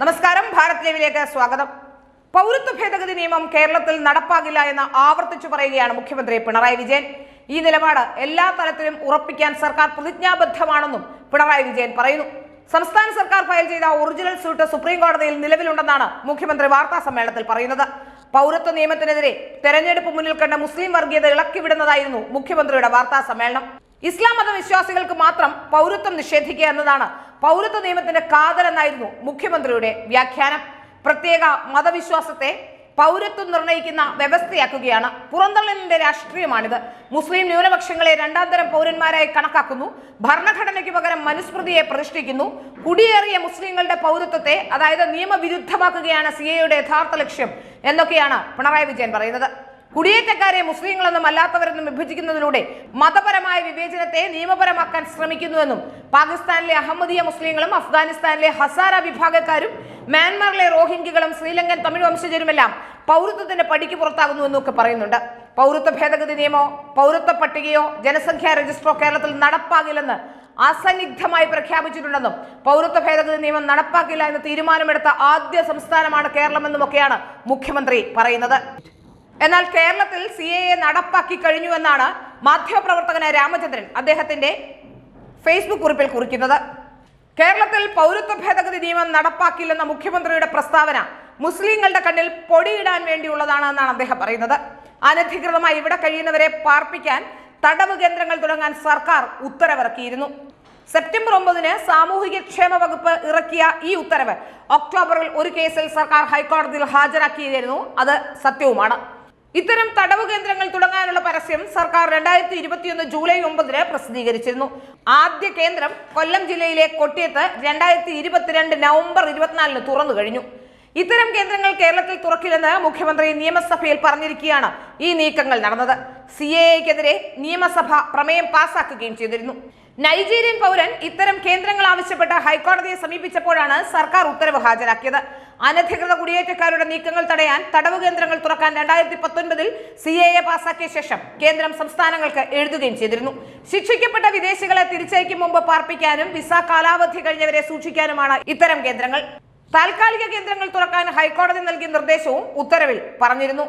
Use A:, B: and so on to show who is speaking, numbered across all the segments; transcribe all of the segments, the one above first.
A: നമസ്കാരം. ഭാരത് ലൈവിലേക്ക് സ്വാഗതം. പൗരത്വ ഭേദഗതി നിയമം കേരളത്തിൽ നടപ്പാകില്ല എന്ന് ആവർത്തിച്ചു പറയുകയാണ് മുഖ്യമന്ത്രി പിണറായി വിജയൻ. ഈ നിലപാട് എല്ലാ തലത്തിലും ഉറപ്പിക്കാൻ സർക്കാർ പ്രതിജ്ഞാബദ്ധമാണെന്നും പിണറായി വിജയൻ പറയുന്നു. സംസ്ഥാന സർക്കാർ ഫയൽ ചെയ്ത ഒറിജിനൽ സ്യൂട്ട് സുപ്രീം കോടതിയിൽ നിലവിലുണ്ടെന്നാണ് മുഖ്യമന്ത്രി വാർത്താ സമ്മേളനത്തിൽ പറയുന്നത്. പൗരത്വ നിയമത്തിനെതിരെ തെരഞ്ഞെടുപ്പ് മുന്നിൽ കണ്ട മുസ്ലിം വർഗീയത ഇളക്കിവിടുന്നതായിരുന്നു മുഖ്യമന്ത്രിയുടെ വാർത്താ സമ്മേളനം. ഇസ്ലാം മത വിശ്വാസികൾക്ക് മാത്രം പൗരത്വം നിഷേധിക്കുക എന്നതാണ് പൗരത്വ നിയമത്തിന്റെ കാതൽ എന്നായിരുന്നു മുഖ്യമന്ത്രിയുടെ വ്യാഖ്യാനം. പ്രത്യേക മതവിശ്വാസത്തെ പൗരത്വം നിർണയിക്കുന്ന വ്യവസ്ഥയാക്കുകയാണ്. പുറന്തള്ളലിന്റെ രാഷ്ട്രീയമാണിത്. മുസ്ലിം ന്യൂനപക്ഷങ്ങളെ രണ്ടാം തരം പൗരന്മാരായി കണക്കാക്കുന്നു. ഭരണഘടനയ്ക്ക് പകരം മനുസ്മൃതിയെ പ്രതിഷ്ഠിക്കുന്നു. കുടിയേറിയ മുസ്ലിങ്ങളുടെ പൗരത്വത്തെ അതായത് നിയമവിരുദ്ധമാക്കുകയാണ് സി എയുടെ യഥാർത്ഥ ലക്ഷ്യം എന്നൊക്കെയാണ് പിണറായി വിജയൻ പറയുന്നത്. കുടിയേറ്റക്കാരെ മുസ്ലിങ്ങളെന്നും അല്ലാത്തവരെന്നും വിഭജിക്കുന്നതിലൂടെ മതപരമായ വിവേചനത്തെ നിയമപരമാക്കാൻ ശ്രമിക്കുന്നുവെന്നും പാകിസ്ഥാനിലെ അഹമ്മദീയ മുസ്ലിങ്ങളും അഫ്ഗാനിസ്ഥാനിലെ ഹസാര വിഭാഗക്കാരും മ്യാൻമാറിലെ റോഹിംഗ്യകളും ശ്രീലങ്കൻ തമിഴ് വംശജരുമെല്ലാം പൗരത്വത്തിന്റെ പടിക്ക് പുറത്താകുന്നുവെന്നും ഒക്കെ പറയുന്നുണ്ട്. പൗരത്വ ഭേദഗതി നിയമോ പൗരത്വ പട്ടികയോ ജനസംഖ്യാ രജിസ്റ്ററോ കേരളത്തിൽ നടപ്പാകില്ലെന്ന് അസന്നിഗ്ധമായി പ്രഖ്യാപിച്ചിട്ടുണ്ടെന്നും പൗരത്വ ഭേദഗതി നിയമം നടപ്പാക്കില്ല എന്ന് തീരുമാനമെടുത്ത ആദ്യ സംസ്ഥാനമാണ് കേരളമെന്നുമൊക്കെയാണ് മുഖ്യമന്ത്രി പറയുന്നത്. എന്നാൽ കേരളത്തിൽ സി എ എ നടപ്പാക്കി കഴിഞ്ഞുവെന്നാണ് മാധ്യമപ്രവർത്തകനായ രാമചന്ദ്രൻ അദ്ദേഹത്തിന്റെ ഫേസ്ബുക്ക് കുറിപ്പിൽ കുറിക്കുന്നത്. കേരളത്തിൽ പൗരത്വ ഭേദഗതി നിയമം നടപ്പാക്കില്ലെന്ന മുഖ്യമന്ത്രിയുടെ പ്രസ്താവന മുസ്ലിങ്ങളുടെ കണ്ണിൽ പൊടിയിടാൻ വേണ്ടിയുള്ളതാണ് എന്നാണ് അദ്ദേഹം പറയുന്നത്. അനധികൃതമായി ഇവിടെ കഴിയുന്നവരെ പാർപ്പിക്കാൻ തടവ് കേന്ദ്രങ്ങൾ തുടങ്ങാൻ സർക്കാർ ഉത്തരവിറക്കിയിരുന്നു. സെപ്റ്റംബർ ഒമ്പതിന് സാമൂഹിക ക്ഷേമ വകുപ്പ് ഇറക്കിയ ഈ ഉത്തരവ് ഒക്ടോബറിൽ ഒരു കേസിൽ സർക്കാർ ഹൈക്കോടതിയിൽ ഹാജരാക്കിയിരുന്നു. അത് സത്യവുമാണ്. ഇത്തരം തടവ് കേന്ദ്രങ്ങൾ തുടങ്ങാനുള്ള പരസ്യം സർക്കാർ രണ്ടായിരത്തി ഇരുപത്തിയൊന്ന് ജൂലൈ ഒമ്പതിന് പ്രസിദ്ധീകരിച്ചിരുന്നു. ആദ്യ കേന്ദ്രം കൊല്ലം ജില്ലയിലെ കൊട്ടിയത്ത് രണ്ടായിരത്തി ഇരുപത്തിരണ്ട് നവംബർ ഇരുപത്തിനാലിന് തുറന്നു കഴിഞ്ഞു. ഇത്തരം കേന്ദ്രങ്ങൾ കേരളത്തിൽ തുറക്കില്ലെന്ന് മുഖ്യമന്ത്രി നിയമസഭയിൽ പറഞ്ഞിരിക്കുകയാണ് ഈ നീക്കങ്ങൾ നടന്നത്. സി എ എക്കെതിരെ നിയമസഭ പ്രമേയം പാസാക്കുകയും ചെയ്തിരുന്നു. നൈജീരിയൻ പൗരൻ ഇത്തരം കേന്ദ്രങ്ങൾ ആവശ്യപ്പെട്ട് ഹൈക്കോടതിയെ സമീപിച്ചപ്പോഴാണ് സർക്കാർ ഉത്തരവ് ഹാജരാക്കിയത്. അനധികൃത കുടിയേറ്റക്കാരുടെ നീക്കങ്ങൾ തടയാൻ തടവ് കേന്ദ്രങ്ങൾ തുറക്കാൻ രണ്ടായിരത്തി പത്തൊൻപതിൽ സി എ എ പാസാക്കിയ ശേഷം കേന്ദ്രം സംസ്ഥാനങ്ങൾക്ക് എഴുതുകയും ചെയ്തിരുന്നു. ശിക്ഷിക്കപ്പെട്ട വിദേശികളെ തിരിച്ചയക്കും മുമ്പ് പാർപ്പിക്കാനും വിസ കാലാവധി കഴിഞ്ഞവരെ സൂക്ഷിക്കാനുമാണ് ഇത്തരം കേന്ദ്രങ്ങൾ. താൽക്കാലിക കേന്ദ്രങ്ങൾ തുറക്കാൻ ഹൈക്കോടതി നൽകിയ നിർദ്ദേശവും ഉത്തരവിൽ പറഞ്ഞിരുന്നു.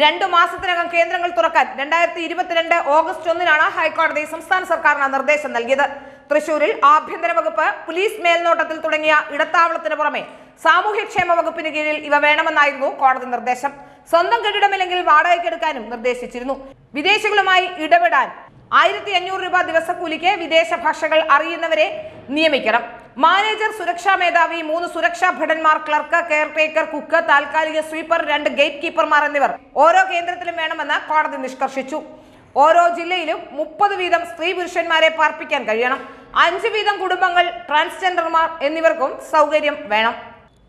A: രണ്ടു മാസത്തിനകം കേന്ദ്രങ്ങൾ തുറക്കാൻ രണ്ടായിരത്തി ഇരുപത്തിരണ്ട് ഓഗസ്റ്റ് ഒന്നിനാണ് ഹൈക്കോടതി സംസ്ഥാന സർക്കാരിന് നിർദ്ദേശം നൽകിയത്. തൃശൂരിൽ ആഭ്യന്തര വകുപ്പ് പോലീസ് മേൽനോട്ടത്തിൽ തുടങ്ങിയ ഇടത്താവളത്തിന് പുറമെ സാമൂഹ്യക്ഷേമ വകുപ്പിന് കീഴിൽ ഇവ വേണമെന്നായിരുന്നു കോടതി നിർദ്ദേശം. സ്വന്തം കെട്ടിടമില്ലെങ്കിൽ വാടകയ്ക്കെടുക്കാനും നിർദ്ദേശിച്ചിരുന്നു. വിദേശികളുമായി ഇടപെടാൻ ആയിരത്തി അഞ്ഞൂറ് രൂപ ദിവസക്കൂലിക്ക് വിദേശ ഭാഷകൾ അറിയുന്നവരെ നിയമിക്കണം. മാനേജർ സുരക്ഷാ മേധാവി മൂന്ന് സുരക്ഷാ ഭടന്മാർ ക്ലർക്ക് കെയർടേക്കർ കുക്ക് താൽക്കാലിക സ്വീപ്പർ രണ്ട് ഗേറ്റ് കീപ്പർമാർ എന്നിവർ ഓരോ കേന്ദ്രത്തിലും വേണമെന്ന് കോടതി നിഷ്കർഷിച്ചു. ഓരോ ജില്ലയിലും മുപ്പത് വീതം സ്ത്രീ പുരുഷന്മാരെ പാർപ്പിക്കാൻ കഴിയണം. അഞ്ച് വീതം കുടുംബങ്ങൾ ട്രാൻസ്ജെൻഡർമാർ എന്നിവർക്കും സൗകര്യം വേണം.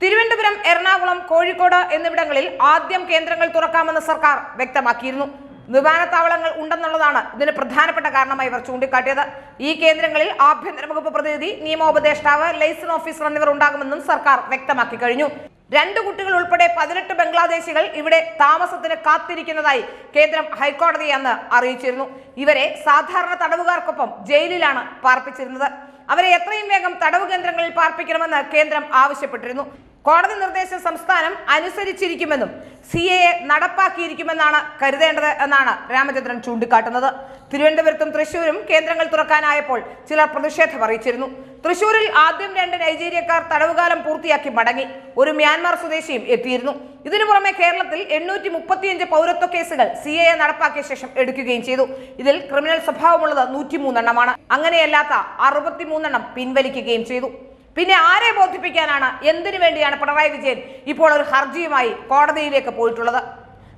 A: തിരുവനന്തപുരം എറണാകുളം കോഴിക്കോട് എന്നിവിടങ്ങളിൽ ആദ്യം കേന്ദ്രങ്ങൾ തുറക്കാമെന്ന് സർക്കാർ വ്യക്തമാക്കിയിരുന്നു. വിമാനത്താവളങ്ങൾ ഉണ്ടെന്നുള്ളതാണ് ഇതിന് പ്രധാനപ്പെട്ട കാരണമായി ഇവർ ചൂണ്ടിക്കാട്ടിയത്. ഈ കേന്ദ്രങ്ങളിൽ ആഭ്യന്തര വകുപ്പ് പ്രതിനിധി നിയമോപദേഷ്ടാവ് ലൈസൺ ഓഫീസർ എന്നിവർ ഉണ്ടാകുമെന്നും സർക്കാർ വ്യക്തമാക്കി കഴിഞ്ഞു. രണ്ട് കുട്ടികൾ ഉൾപ്പെടെ പതിനെട്ട് ബംഗ്ലാദേശികൾ ഇവിടെ താമസത്തിന് കാത്തിരിക്കുന്നതായി കേന്ദ്രം ഹൈക്കോടതിയെ അന്ന് അറിയിച്ചിരുന്നു. ഇവരെ സാധാരണ തടവുകാർക്കൊപ്പം ജയിലിലാണ് പാർപ്പിച്ചിരുന്നത്. അവരെ എത്രയും വേഗം തടവ് കേന്ദ്രങ്ങളിൽ പാർപ്പിക്കണമെന്ന് കേന്ദ്രം ആവശ്യപ്പെട്ടിരുന്നു. കോടതി നിർദ്ദേശം സംസ്ഥാനം അനുസരിച്ചിരിക്കുമെന്നും സി എ നടപ്പാക്കിയിരിക്കുമെന്നാണ് കരുതേണ്ടത് എന്നാണ് രാമചന്ദ്രൻ ചൂണ്ടിക്കാട്ടുന്നത്. തിരുവനന്തപുരത്തും തൃശൂരും കേന്ദ്രങ്ങൾ തുറക്കാനായപ്പോൾ ചിലർ പ്രതിഷേധം അറിയിച്ചിരുന്നു. തൃശൂരിൽ ആദ്യം രണ്ട് നൈജീരിയക്കാർ തടവുകാലം പൂർത്തിയാക്കി മടങ്ങി. ഒരു മ്യാൻമാർ സ്വദേശിയും എത്തിയിരുന്നു. ഇതിനു പുറമെ കേരളത്തിൽ എണ്ണൂറ്റി മുപ്പത്തിയഞ്ച് പൗരത്വ കേസുകൾ സി എ നടപ്പാക്കിയ ശേഷം എടുക്കുകയും ചെയ്തു. ഇതിൽ ക്രിമിനൽ സ്വഭാവമുള്ളത് നൂറ്റിമൂന്നെണ്ണമാണ്. അങ്ങനെയല്ലാത്ത അറുപത്തിമൂന്നെണ്ണം പിൻവലിക്കുകയും ചെയ്തു. പിന്നെ ആരെ ബോധിപ്പിക്കാനാണ്? എന്തിനു വേണ്ടിയാണ് പിണറായി വിജയൻ ഇപ്പോൾ ഒരു ഹർജിയുമായി കോടതിയിലേക്ക് പോയിട്ടുള്ളത്?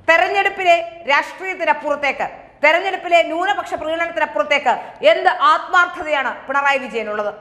A: തെരഞ്ഞെടുപ്പിലെ രാഷ്ട്രീയത്തിനപ്പുറത്തേക്ക് തെരഞ്ഞെടുപ്പിലെ ന്യൂനപക്ഷ പ്രീണനത്തിനപ്പുറത്തേക്ക് എന്ത് ആത്മാർത്ഥതയാണ് പിണറായി വിജയനുള്ളത്?